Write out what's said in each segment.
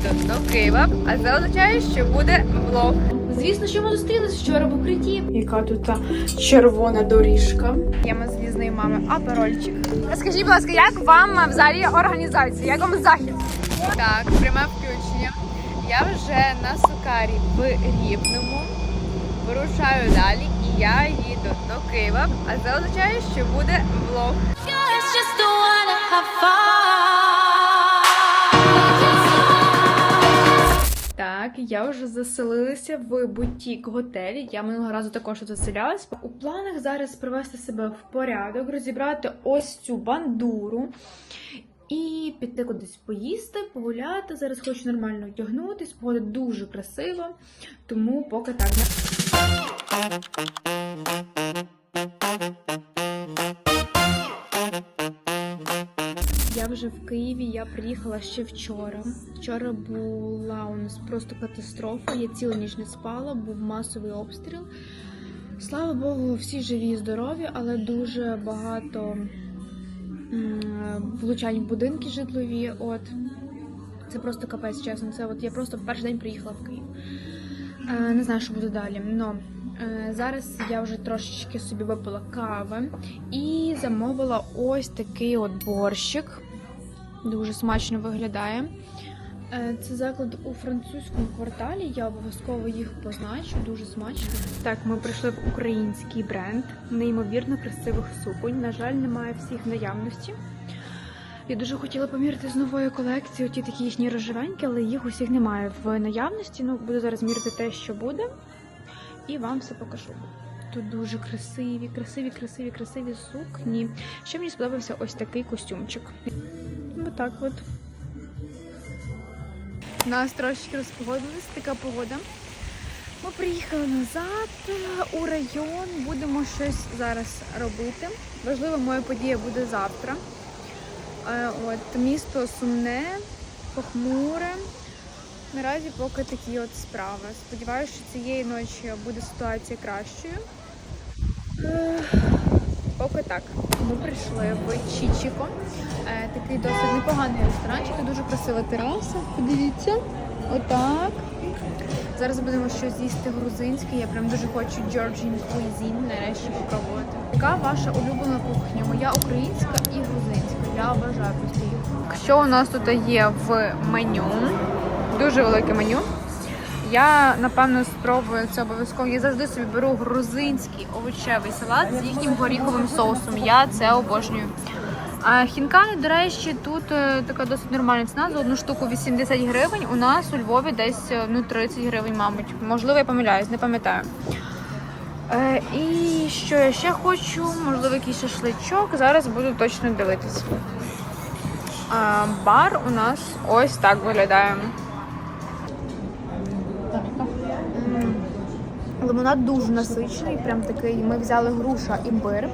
їду до Києва, а це означає, що буде влог. Звісно, що ми зустрілись вчора в укритті. Яка тут та червона доріжка. П'ємо з різної мами аперольчик. Розкажіть, будь ласка, як вам взагалі організація? Як вам захід? Так, пряме включення. Я вже на Сукарі в Рівному. Вирушаю далі і я їду до Києва, а це означає, що буде влог. Так, я вже заселилася в бутік готелі. Я минулого разу також заселялась. У планах зараз привести себе в порядок, розібрати ось цю бандуру. І піти кудись поїсти, погуляти. Зараз хочу нормально одягнутись. Погода дуже красива, тому поки так. Я вже в Києві, я приїхала ще вчора. Вчора була у нас просто катастрофа. Я цілу ніч не спала, був масовий обстріл. Слава Богу, всі живі і здорові, але дуже багато влучань в будинки житлові. От це просто капець, чесно. Це от я просто в перший день приїхала в Київ. Е, не знаю, що буде далі. Но е, зараз я вже трошечки собі випила кави і замовила ось такий от борщик. Дуже смачно виглядає. Е, Це заклад у французькому кварталі. Я обов'язково їх позначу. Дуже смачно. Так, ми прийшли в український бренд неймовірно красивих суконь. На жаль, немає всіх наявності. Я дуже хотіла поміряти з нової колекції ті такі їхні рожевенькі, але їх усіх немає в наявності. Ну, буду зараз міряти те, що буде, і вам все покажу. Тут дуже красиві, красиві, красиві, красиві сукні. Ще мені сподобався ось такий костюмчик. Отак от. Нас трошечки розпогодилась, така погода. Ми приїхали назад у район, будемо щось зараз робити. Важлива моя подія буде завтра. Е, От місто сумне, похмуре. Наразі поки такі от справи. Сподіваюся, що цієї ночі буде ситуація кращою. Поки так. Ми прийшли в Чічіко. Е, Такий досить непоганий ресторанчик, і дуже красива тераса. Подивіться, отак. Зараз будемо щось їсти грузинське. Я прям дуже хочу Georgian cuisine нарешті попробувати. Яка ваша улюблена кухня? Моя українська і грузинська. Я обожаю просто їх. Що у нас тут є в меню? Дуже велике меню. Я напевно спробую це обов'язково. Я завжди собі беру грузинський овочевий салат з їхнім горіховим соусом. Я це обожнюю. А хінкалі, до речі, тут е, така досить нормальна ціна. За одну штуку 80 гривень. У нас у Львові десь е, ну 30 гривень, мабуть. Можливо, я помиляюсь, не пам'ятаю. Е, і що я ще хочу? Можливо, якийсь шашличок. Зараз буду точно дивитися. Бар у нас ось так виглядає. Лимонад дуже насичений, прям такий. Ми взяли груша імбир.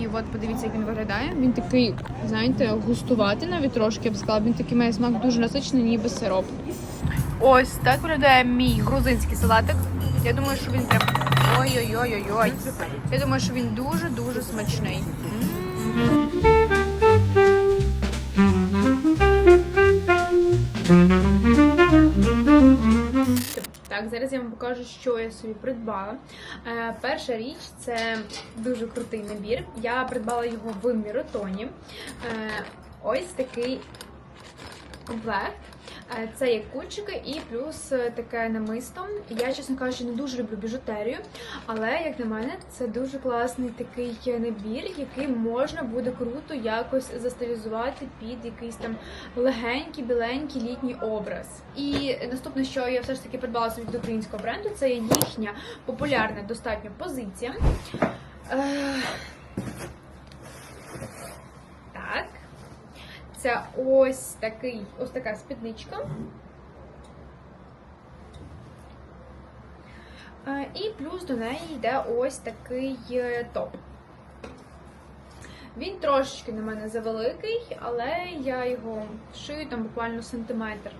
І от подивіться, як він виглядає. Він такий, знаєте, густуватий навіть трошки, я б сказала. Він такий має смак дуже насичений, ніби сироп. Ось так виглядає мій грузинський салатик. Я думаю, що він прям ой-ой-ой-ой-ой. Я думаю, що він дуже-дуже смачний. Так, зараз я вам покажу, що я собі придбала. Е, перша річ це дуже крутий набір. Я придбала його в Міротоні. Е, ось такий комплект. Е, Це є кульчики і плюс е, таке намисто. Я, чесно кажучи, не дуже люблю біжутерію, але, як на мене, це дуже класний такий набір, який можна буде круто якось застилізувати під якийсь там легенький, біленький літній образ. І наступне, що я все ж таки придбала собі від українського бренду, це є їхня популярна достатньо позиція. Е, Так. Це ось такий, ось така спідничка. І плюс до неї йде ось такий е, топ. Він трошечки на мене завеликий, але я його шию там буквально сантиметр.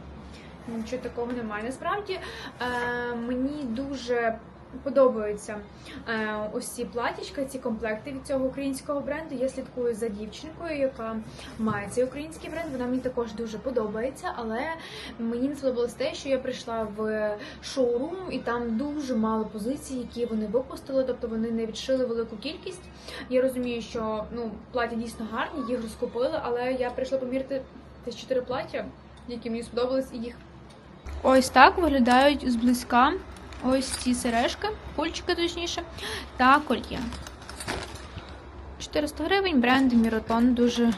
Нічого такого немає. Насправді е, мені дуже подобаються е, ось ці платічка, ці комплекти від цього українського бренду. Я слідкую за дівчинкою, яка має цей український бренд. Вона мені також дуже подобається, але мені не сподобалось те, що я прийшла в шоурум, і там дуже мало позицій, які вони випустили, тобто вони не відшили велику кількість. Я розумію, що ну плаття дійсно гарні, їх розкупили, але я прийшла поміряти десь чотири плаття, які мені сподобались, і їх. Ось так виглядають зблизька ось ці сережки, пульчики точніше, та кольє. 400 гривень, бренд Міротон дуже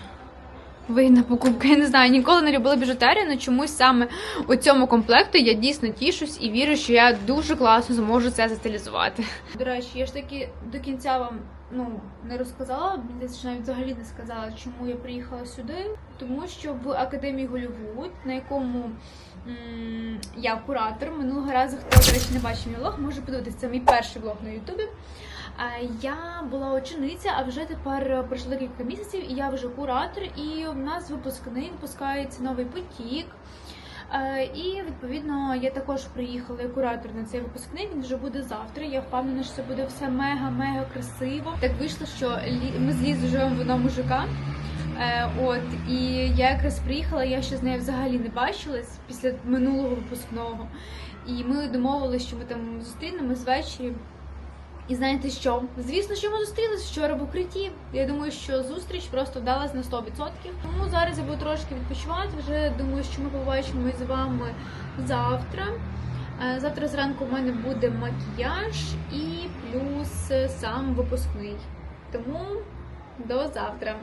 вигідна покупка. Я не знаю, ніколи не любила біжутерію, але чомусь саме у цьому комплекту я дійсно тішусь і вірю, що я дуже класно зможу це застилізувати. До речі, я ж таки до кінця вам ну не розказала, мені навіть взагалі не сказала, чому я приїхала сюди. Тому що в академії Голлівуд, на якому я куратор, минулого разу, хто до речі не бачив мій влог, може подивитися. Це мій перший влог на Ютубі. Я була учениця, а вже тепер пройшло декілька місяців, і я вже куратор, і у нас випускний випускається новий потік. І відповідно я також приїхала як куратор на цей випускний. Він вже буде завтра. Я впевнена, що це буде все мега-мега красиво. Так вийшло, що ми з Лізою живемо в одному ЖК. Е, От і я якраз приїхала, я ще з нею взагалі не бачилась після минулого випускного. І ми домовилися, що ми там зустрінемось ввечері. І знаєте що? Звісно, що ми зустрілись вчора в укритті. Я думаю, що зустріч просто вдалась на 100%. Тому зараз я буду трошки відпочивати. Вже думаю, що ми побачимось з вами завтра. Е, Завтра зранку в мене буде макіяж і плюс сам випускний. Тому до завтра.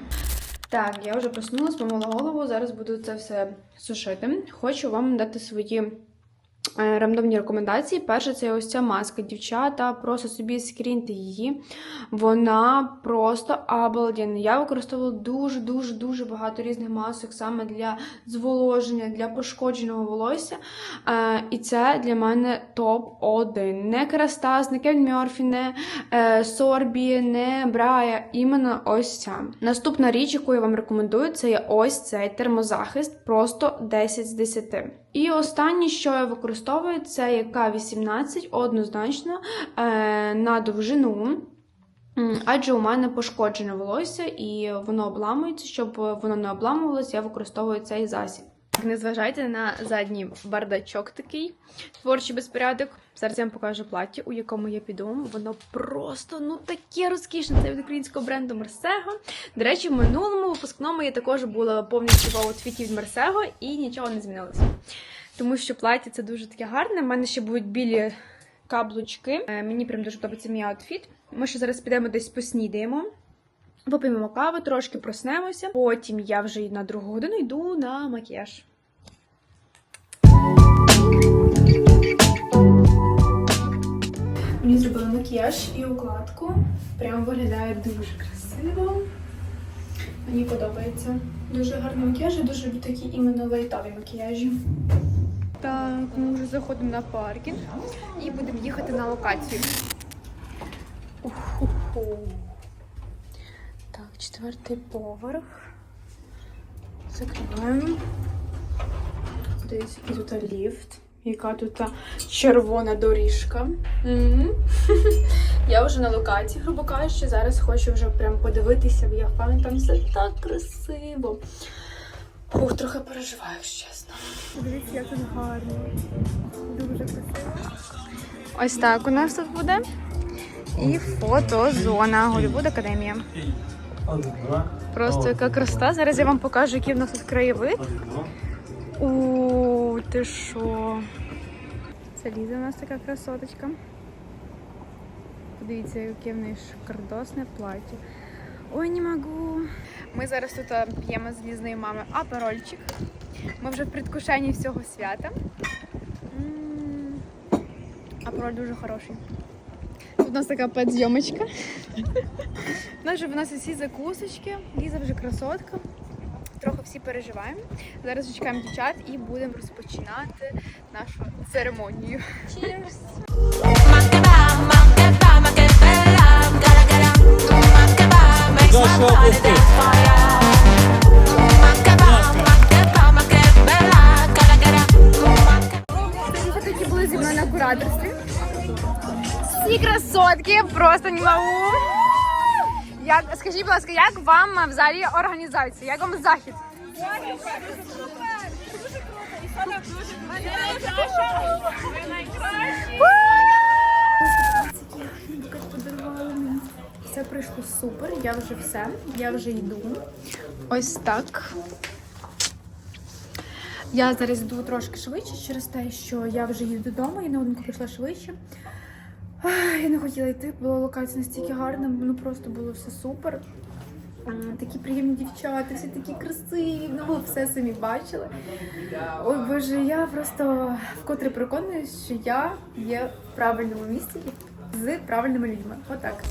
Так, я вже проснулась, помила голову. Зараз буду це все сушити. Хочу вам дати свої рандомні рекомендації. Перше, це ось ця маска. Дівчата, просто собі скріньте її. Вона просто обалденна. Я використовувала дуже-дуже дуже багато різних масок саме для зволоження, для пошкодженого волосся. Е, і це для мене топ-1. Не Керастас, не Кевін Мьорфі, не е, Сорбі, не Брая. Іменно ось ця. Наступна річ, яку я вам рекомендую, це є ось цей термозахист, просто 10 з 10. І останнє, що я використовую, це є К18, однозначно е, на довжину. Адже у мене пошкоджене волосся і воно обламується. Щоб воно не обламувалося, я використовую цей засіб. Не зважайте на задній бардачок такий, творчий безпорядок. Зараз я вам покажу плаття, у якому я піду. Воно просто ну таке розкішне. Це від українського бренду Мерсего. До речі, в минулому випускному я також була повністю в аутфіті від Мерсего і нічого не змінилося. Тому що плаття це дуже таке гарне. У мене ще будуть білі каблучки. Е, Мені прям дуже подобається мій аутфіт. Ми ще зараз підемо десь поснідаємо. Вип'ємо кави, трошки проснемося. Потім я вже на другу годину йду на макіяж. Мені зробили макіяж і укладку. Прям виглядає дуже красиво. Мені подобається. Дуже гарний макіяж і дуже такі іменно лайтові макіяжі. Так, ми вже заходимо на паркінг і будемо їхати на локацію. Так, четвертий поверх. Закриваємо. Дивіться, який тут ліфт. Яка тут червона доріжка. Я вже на локації, грубо кажучи, зараз хочу вже прям подивитися, бо я впевнена, там все так красиво. Ух, трохи переживаю, якщо чесно. Дивіться, як тут гарно. Дуже красиво. Ось так у нас тут буде. І фотозона Голлівуд Академія. Просто яка красота. Зараз я вам покажу, який в нас тут краєвид. У, ти що? Це Ліза у нас така красоточка. Подивіться, яке в неї шикардосне плаття. Ой, не можу. Ми зараз тут п'ємо з Лізною мамою аперольчик. Ми вже в предвкушенні всього свята. Апероль дуже хороший. Тут у нас така підйомочка. У нас вже в нас усі закусочки. Ліза вже красотка. Трохи всі переживаємо. Зараз чекаємо дівчат і будемо розпочинати нашу церемонію. Cheers! Такі були зі мною на кураторстві. всі красотки, просто не можу. Як, скажіть, будь ласка, як вам взагалі організація? Як вам захід? Дуже подарували мені. Все пройшло супер, я вже все, я вже йду. Ось так. Я зараз йду трошки швидше через те, що я вже їду додому, я на одинку пішла швидше. Я не хотіла йти, була локація настільки гарна, ну просто було все супер. Такі приємні дівчата, всі такі красиві, ну все самі бачили. Ой Боже, я просто вкотре переконуюсь, що я є в правильному місці з правильними людьми. Отак.